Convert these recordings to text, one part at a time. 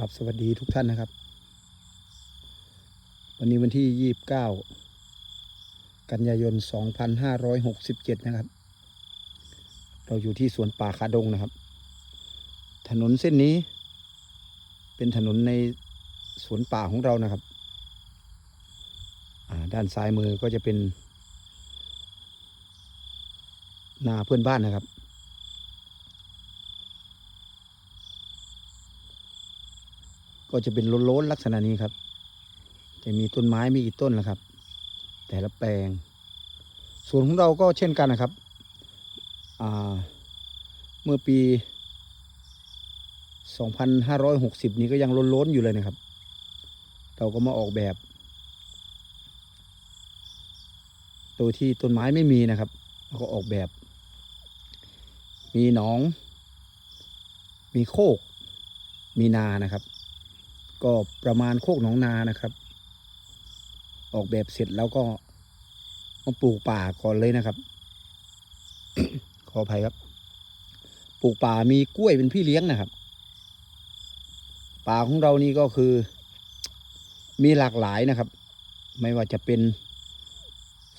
ครับสวัสดีทุกท่านนะครับ วันนี้วันที่29กันยายน2567นะครับ เราอยู่ที่สวนป่าคาดงนะครับ ถนนเส้นนี้ เป็นถนนในสวนป่าของเรานะครับ ด้านซ้ายมือก็จะเป็น นาเพื่อนบ้านนะครับ ก็จะเป็นโล้นๆลักษณะนี้ครับ จะมีต้นไม้ไม่กี่ต้นนะครับ แต่ละแปลง ส่วนของเราก็เช่นกันนะครับเมื่อปี 2560 นี้ก็ยังล้นๆอยู่เลยนะครับ เราก็มาออกแบบโดยที่ต้นไม้ไม่มีนะครับเราก็ออกแบบ มีหนอง มีโคก มีนานะครับ ก็ประมาณโคกหนองนานะครับ ออกแบบเสร็จแล้วก็มาปลูกป่าก่อนเลยนะครับ ขออภัยครับ ปลูกป่ามีกล้วยเป็นพี่เลี้ยงนะครับ ป่าของเรานี่ก็คือ มีหลากหลายนะครับ ไม่ว่าจะเป็น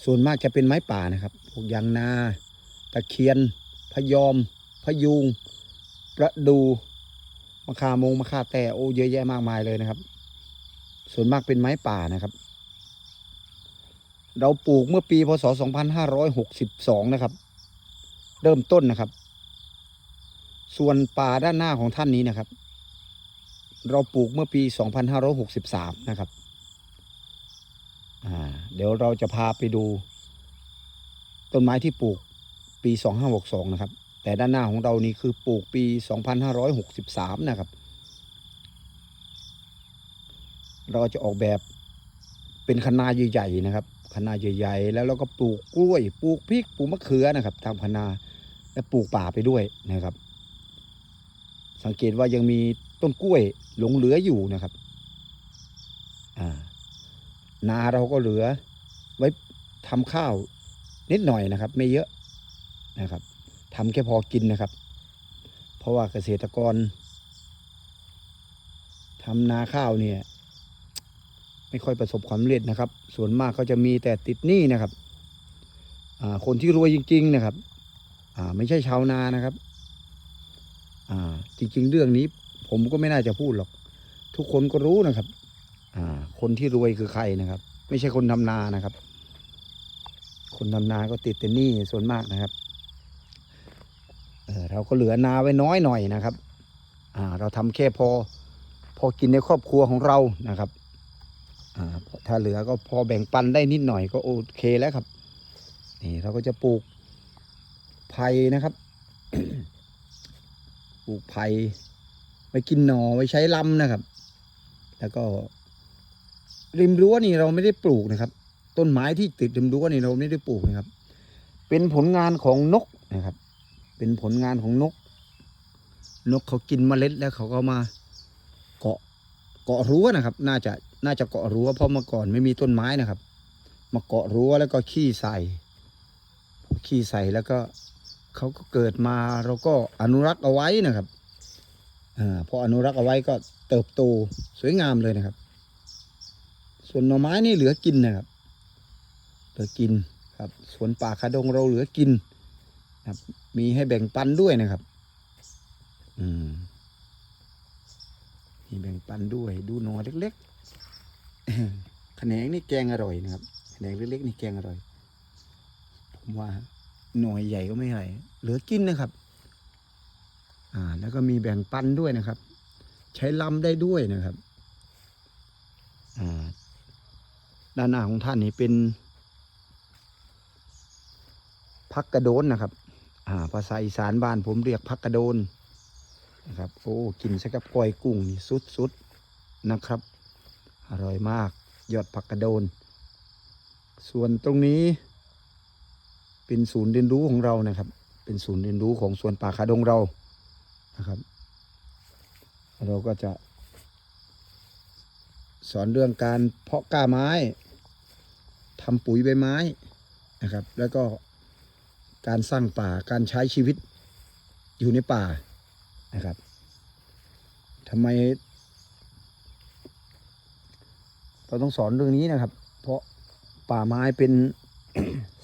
ส่วนมากจะเป็นไม้ป่านะครับ พวกยางนา ตะเคียน พยอม พยูงประดู มะขามงมะขาแต่โอ้เยอะแยะมากมายเลยนะครับ ส่วนมากเป็นไม้ป่านะครับ เราปลูกเมื่อปีพศ 2562 นะครับ เริ่มต้นนะครับ ส่วนป่าด้านหน้าของท่านนี้นะครับ เราปลูกเมื่อปี 2563 นะครับเดี๋ยวเราจะพาไปดู ต้นไม้ที่ปลูกปี 2562 นะครับ แต่ด้านหน้าของเรานี่คือปลูกปี 2563 นะครับ เราจะออกแบบเป็นคณาใหญ่ๆนะครับคณาใหญ่ๆ แล้วเราก็ปลูกกล้วย ปลูกพริก ปลูกมะเขือนะครับตามคณาและปลูกป่าไปด้วยนะครับ สังเกตว่ายังมีต้นกล้วยหลงเหลืออยู่นะครับนาเราก็เหลือไว้ทำข้าวนิดหน่อยนะครับ ไม่เยอะนะครับ ทำแค่พอกินนะครับ เพราะว่าเกษตรกรทำนาข้าวเนี่ย ไม่ค่อยประสบความสำเร็จนะครับ ส่วนมากเขาจะมีแต่ติดหนี้นะครับคนที่รวยจริง ๆนะครับไม่ใช่ชาวนานะครับจริง ๆ เรื่องนี้ผมก็ไม่น่าจะพูดหรอก ทุกคนก็รู้นะครับคนที่รวยคือใครนะครับ ไม่ใช่คนทำนานะครับ คนทำนาก็ติดแต่หนี้ส่วนมากนะครับ เราก็เหลือนาไว้น้อยหน่อยนะครับเราทำแค่พอพอกินในครอบครัวของเรานะครับถ้าเหลือก็พอแบ่งปันได้นิดหน่อยก็โอเคแล้วครับ นี่เราก็จะปลูกไผ่นะครับ ปลูกไผ่ไว้กินหน่อไว้ใช้ลำนะครับ แล้วก็ ริมรั้วนี่เราไม่ได้ปลูกนะครับ ต้นไม้ที่ติดริมรั้วนี่เราไม่ได้ปลูกนะครับ เป็นผลงานของนกนะครับ เป็นผลงานของนก นกเขากินเมล็ดแล้วเขาก็มาเกาะเกาะรั้วนะครับ น่าจะน่าจะเกาะรั้วเพราะเมื่อก่อนไม่มีต้นไม้นะครับ มาเกาะรั้วแล้วก็ขี้ใส่ขี้ใส่แล้วก็เขาก็เกิดมาเราก็อนุรักษ์เอาไว้นะครับอพออนุรักษ์เอาไว้ก็เติบโตสวยงามเลยนะครับ ส่วนหน่อไม้นี่เหลือกินนะครับเหลือกินครับสวนป่าคาดงเราเหลือกิน ครับ มีให้แบ่งปันด้วยนะครับ อืมมีแบ่งปันด้วย ดูหน่อเล็กๆแขนงนี่แกงอร่อยนะครับแขนงเล็กๆนี่แกงอร่อย ผมว่าหน่อยใหญ่ก็ไม่ใหญ่เหลือกินนะครับ อ่า แล้วก็มีแบ่งปันด้วยนะครับ ใช้ลำได้ด้วยนะครับ อ่า ด้านหน้าของท่านนี่เป็นพักกระโดนนะครับ ภาษาอีสานบ้านผมเรียกพักกระโดนนะครับโอ้กินใส่กับก้อยกุ้งนี่สุดๆนะครับ อร่อยมาก ยอดผักกระโดน ส่วนตรงนี้ เป็นศูนย์เรียนรู้ของเรานะครับ เป็นศูนย์เรียนรู้ของสวนป่าคาดงเรานะครับ เราก็จะ สอนเรื่องการเพาะก้าไม้ทำปุ๋ยใบไม้นะครับ แล้วก็ การสร้างป่าการใช้ชีวิตอยู่ในป่านะครับทำไม เราต้องสอนเรื่องนี้นะครับ เพราะป่าไม้เป็น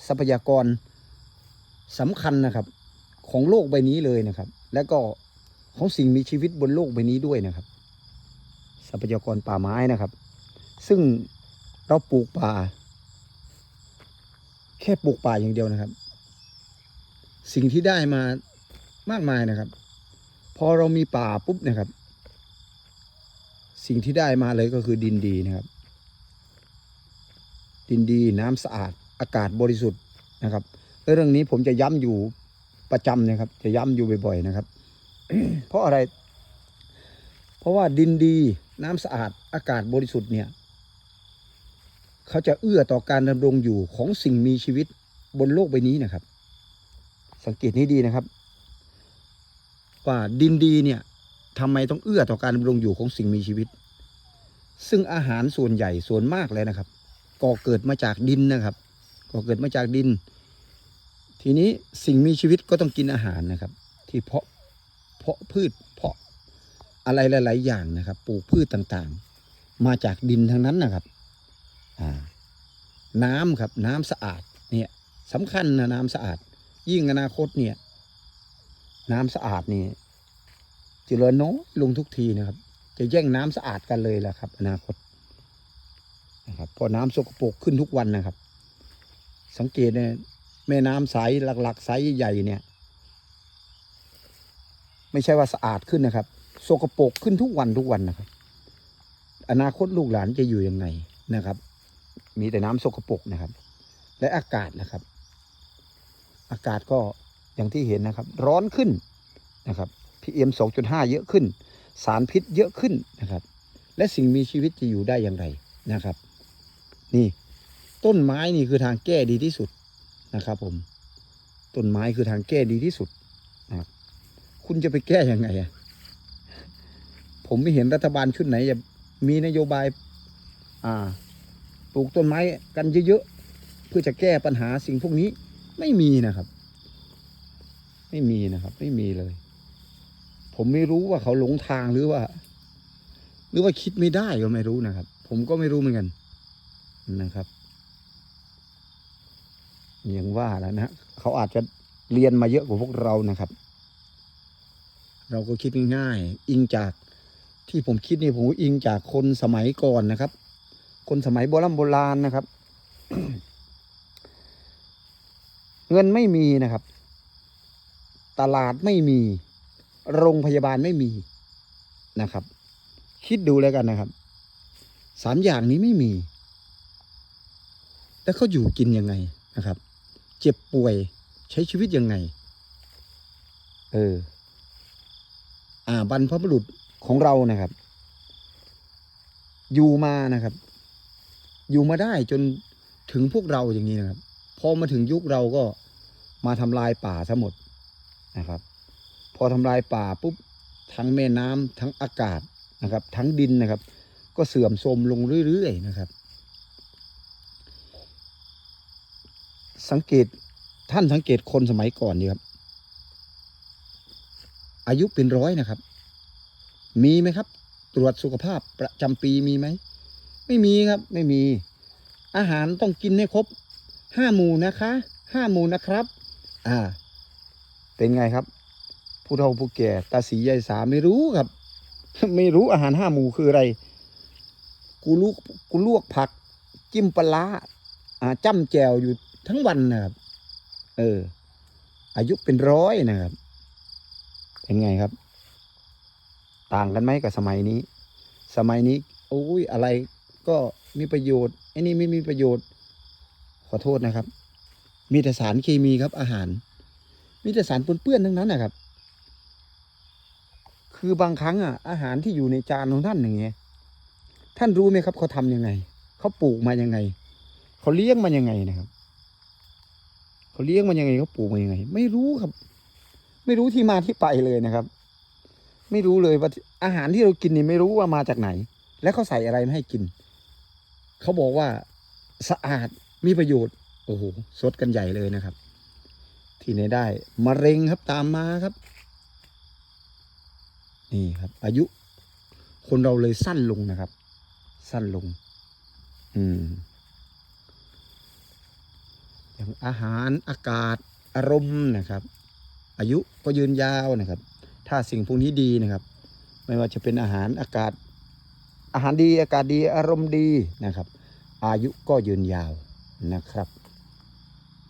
ทรัพยากรสำคัญนะครับ ของโลกใบนี้เลยนะครับ และก็ของสิ่งมีชีวิตบนโลกใบนี้ด้วยนะครับ ทรัพยากรป่าไม้นะครับ ซึ่งเราปลูกป่า แค่ปลูกป่าอย่างเดียวนะครับ สิ่งที่ได้มามากมายนะครับ พอเรามีป่าปุ๊บนะครับ สิ่งที่ได้มาเลยก็คือดินดีนะครับ ดินดีน้ำสะอาดอากาศบริสุทธิ์นะครับเรื่องนี้ผมจะย้ำอยู่ประจำนะครับ จะย้ำอยู่บ่อยๆนะครับ เพราะอะไร เพราะว่าดินดีน้ำสะอาดอากาศบริสุทธิ์เนี่ยเขาจะเอื้อต่อการดำรงอยู่ของสิ่งมีชีวิตบนโลกใบนี้นะครับ สังเกตนี้ดีนะครับ ว่าดินดีเนี่ยทำไมต้องเอื้อต่อการดำรงอยู่ของสิ่งมีชีวิต ซึ่งอาหารส่วนใหญ่ส่วนมากเลยนะครับก่อเกิดมาจากดินนะครับก่อเกิดมาจากดิน ทีนี้สิ่งมีชีวิตก็ต้องกินอาหารนะครับ ที่เพาะเพาะพืชเพาะอะไรหลาย ๆ อย่างนะครับปลูกพืชต่างๆ มาจากดินทั้งนั้นนะครับน้ำครับน้ำสะอาดเนี่ยสำคัญนะน้ำสะอาด ยิ่งอนาคตเนี่ย น้ำสะอาดนี่จะเหลือน้อยลงทุกทีนะครับ จะแย่งน้ำสะอาดกันเลยแหละครับ อนาคตนะครับเพอน้ำสกปรกขึ้นทุกวันนะครับ สังเกตเนี่ยแม่น้ำใสหลักๆใสใหญ่ๆเนี่ย ไม่ใช่ว่าสะอาดขึ้นนะครับสกปรกขึ้นทุกวันทุกวันนะครับ อนาคตลูกหลานจะอยู่ยังไงนะครับ มีแต่น้ำสกปรกนะครับ และอากาศนะครับ อากาศก็อย่างที่เห็นนะครับ ร้อนขึ้นนะครับ PM 2.5เยอะขึ้น สารพิษเยอะขึ้นนะครับ และสิ่งมีชีวิตจะอยู่ได้อย่างไรนะครับ นี่ต้นไม้นี่คือทางแก้ดีที่สุดนะครับผมต้นไม้คือทางแก้ดีที่สุดนะครับคุณจะไปแก้ยังไงอะผมไม่เห็นรัฐบาลชุดไหนจะมีนโยบายอ่าปลูกต้นไม้กันเยอะๆเพื่อจะแก้ปัญหาสิ่งพวกนี้ ไม่มีนะครับ ไม่มีนะครับ ไม่มีเลย ผมไม่รู้ว่าเขาหลงทางหรือว่า หรือว่าคิดไม่ได้ก็ไม่รู้นะครับ ผมก็ไม่รู้เหมือนกันนะครับอย่างว่าแล้วนะเขาอาจจะเรียนมาเยอะกว่าพวกเรานะครับ เราก็คิดง่ายๆอิงจากที่ผมคิดนี่ผมอิงจากคนสมัยก่อนนะครับ คนสมัยโบราณโบราณนะครับ เงินไม่มีนะครับ ตลาดไม่มี โรงพยาบาลไม่มีนะครับ คิดดูแล้วกันนะครับสามอย่างนี้ไม่มี แล้วเขาอยู่กินยังไงนะครับ เจ็บป่วยใช้ชีวิตยังไง เออ อ่าบรรพบุรุษของเรานะครับ อยู่มานะครับ อยู่มาได้จนถึงพวกเราอย่างนี้นะครับ พอมาถึงยุคเราก็มาทำลายป่าทั้งหมดนะครับ พอทำลายป่าปุ๊บทั้งแม่น้ำทั้งอากาศนะครับ ทั้งดินนะครับ ก็เสื่อมโทรมลงเรื่อยๆนะครับ สังเกตท่านสังเกตคนสมัยก่อนดีครับ อายุเป็นร้อยนะครับ มีไหมครับ ตรวจสุขภาพประจำปีมีไหม ไม่มีครับ ไม่มี อาหารต้องกินให้ครบ ห้าหมู่นะคะห้าหมู่นะครับ อ่า เป็นไงครับ ผู้เฒ่าผู้แก่ตาสียายสาไม่รู้ครับ ไม่รู้อาหารห้าหมู่คืออะไร กูลูกกูลวกผัก จิ้มปลาอ่าจ้ำแจวอยู่ทั้งวันนะครับ เออ อายุเป็นร้อยนะครับ เป็นไงครับ ต่างกันไหมกับสมัยนี้ สมัยนี้โอ้ยอะไรก็มีประโยชน์ไอ้นี่ไม่มีประโยชน์ ขอโทษนะครับ มีแต่สารเคมีครับอาหาร มีแต่สารปนเปื้อนทั้งนั้นนะครับ คือบางครั้งอะอาหารที่อยู่ในจานของท่านอย่างเงี้ยท่านรู้ไหมครับเขาทำยังไง เขาปลูกมายังไง เขาเลี้ยงมันยังไงนะครับเขาเลี้ยงมันยังไงเขาปลูกมันยังไง ไม่รู้ครับ ไม่รู้ที่มาที่ไปเลยนะครับ ไม่รู้เลยว่าอาหารที่เรากินนี่ไม่รู้ว่ามาจากไหน แล้วเขาใส่อะไรมาให้กิน เขาบอกว่าสะอาด มีประโยชน์ โอ้โหสดกันใหญ่เลยนะครับ ที่ไหนได้มะเร็งครับตามมาครับ นี่ครับ อายุ คนเราเลยสั้นลงนะครับ สั้นลง อืม อย่างอาหารอากาศอารมณ์นะครับ อายุก็ยืนยาวนะครับ ถ้าสิ่งพวกนี้ดีนะครับ ไม่ว่าจะเป็นอาหารอากาศ อาหารดีอากาศดีอารมณ์ดีนะครับ อายุก็ยืนยาว นะครับ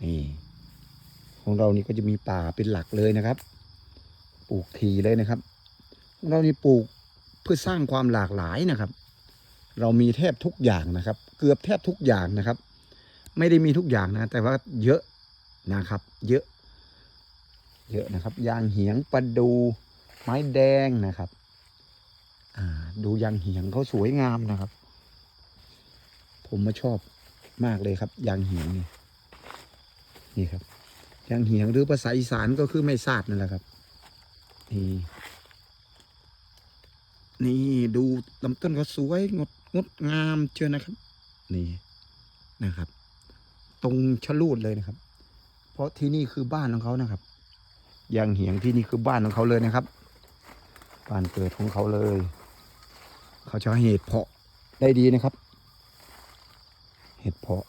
นี่ของเรานี่ก็จะมีป่าเป็นหลักเลยนะครับ ปลูกทีเลยนะครับ ของเรานี่ปลูกเพื่อสร้างความหลากหลายนะครับ เรามีแทบทุกอย่างนะครับ เกือบแทบทุกอย่างนะครับ ไม่ได้มีทุกอย่างนะ แต่ว่าเยอะนะครับ เยอะ เยอะนะครับ ยางเหียงประดูไม้แดงนะครับดูยางเหียงเขาสวยงามนะครับ ผมมาชอบ มากเลยครับยางเหียงนี่นี่ครับยางเหียงหรือภาษาอีสานก็คือไม่ซาดนั่นแหละครับ นี่นี่ดูลำต้นเขาสวยงดงดงามเชียวนะครับ นี่นะครับ ตรงชะลูดเลยนะครับ เพราะที่นี่คือบ้านของเขานะครับยางเหียงที่นี่คือบ้านของเขาเลยนะครับ บ้านเกิดของเขาเลย เขาจะให้เห็ดเพาะได้ดีนะครับ เห็ดเพาะ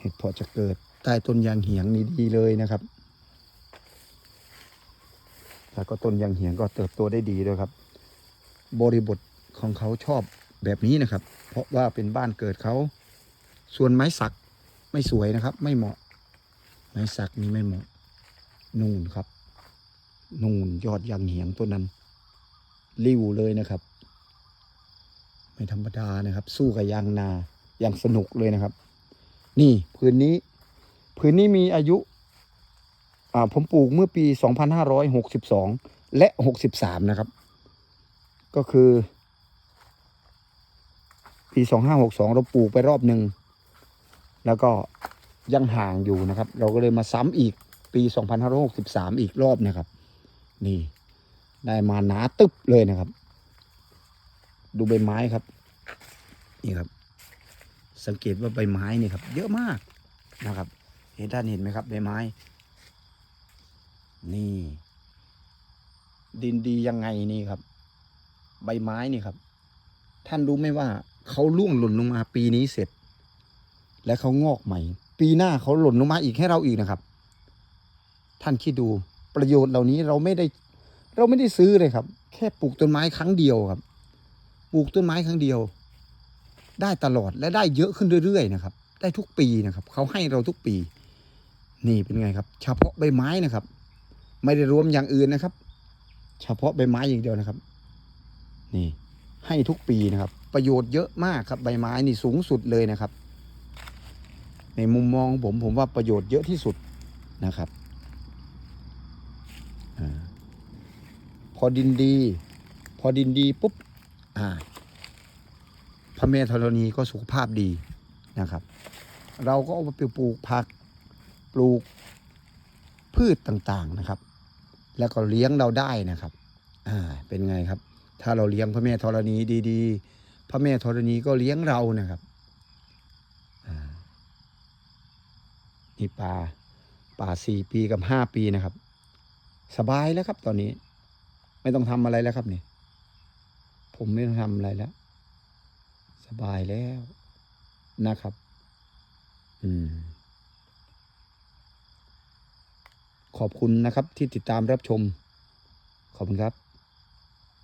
เห็ดเพาะจะเกิดใต้ต้นยางเหียงนี่ดีเลยนะครับ แล้วก็ต้นยางเหียงก็เติบโตได้ดีด้วยครับ บริบทของเขาชอบแบบนี้นะครับ เพราะว่าเป็นบ้านเกิดเขา ส่วนไม้สักไม่สวยนะครับ ไม่เหมาะ ไม้สักนี่ไม่เหมาะ นูนครับ นูนยอดยางเหียงตัวนั้นริ้วเลยนะครับ ไม่ธรรมดานะครับ สู้กับยางนา อย่างสนุกเลยนะครับ นี่พื้นนี้พื้นนี้มีอายุผมปลูกเมื่อปี 2562 และ 63 นะครับ ก็คือ ปี 2562 เราปลูกไปรอบหนึ่ง แล้วก็ยังห่างอยู่นะครับ เราก็เลยมาซ้ำอีกปี 2563 อีกรอบนะครับ นี่ ได้มาหนาตึบเลยนะครับ ดูใบไม้ครับ นี่ครับ สังเกตว่าใบไม้นี่ครับ เยอะมากนะครับ เห็นท่านเห็นไหมครับใบไม้ นี่ ดินดียังไงนี่ครับ ใบไม้นี่ครับ ท่านรู้ไหมว่าเขาล่วงหล่นลงมาปีนี้เสร็จ และเขางอกใหม่ ปีหน้าเขาหล่นลงมาอีกให้เราอีกนะครับ ท่านคิดดูประโยชน์เหล่านี้เราไม่ได้ เราไม่ได้ซื้อเลยครับ แค่ปลูกต้นไม้ครั้งเดียวครับ ปลูกต้นไม้ครั้งเดียว ได้ตลอดและได้เยอะขึ้นเรื่อยๆนะครับ ได้ทุกปีนะครับ เขาให้เราทุกปี นี่เป็นไงครับ เฉพาะใบไม้นะครับ ไม่ได้รวมอย่างอื่นนะครับ เฉพาะใบไม้อย่างเดียวนะครับ นี่ให้ทุกปีนะครับ ประโยชน์เยอะมากครับใบไม้นี่สูงสุดเลยนะครับ ในมุมมองของผมผมว่าประโยชน์เยอะที่สุดนะครับอพอดินดี พอดินดีปุ๊บอ่า พระแม่ธรณีก็สุขภาพดีนะครับ เราก็เอาไปปลูกผักปลูกพืชต่างๆนะครับ แล้วก็เลี้ยงเราได้นะครับ อ่าเป็นไงครับ ถ้าเราเลี้ยงพระแม่ธรณีดีๆ พระแม่ธรณีก็เลี้ยงเรานะครับอ่านี่ป่าป่าสี่ปีกับห้าปีนะครับ สบายแล้วครับตอนนี้ ไม่ต้องทำอะไรแล้วครับนี่ผมไม่ต้องทำอะไรแล้ว สบายแล้วนะครับ อืม ขอบคุณนะครับที่ติดตามรับชม ขอบคุณครับ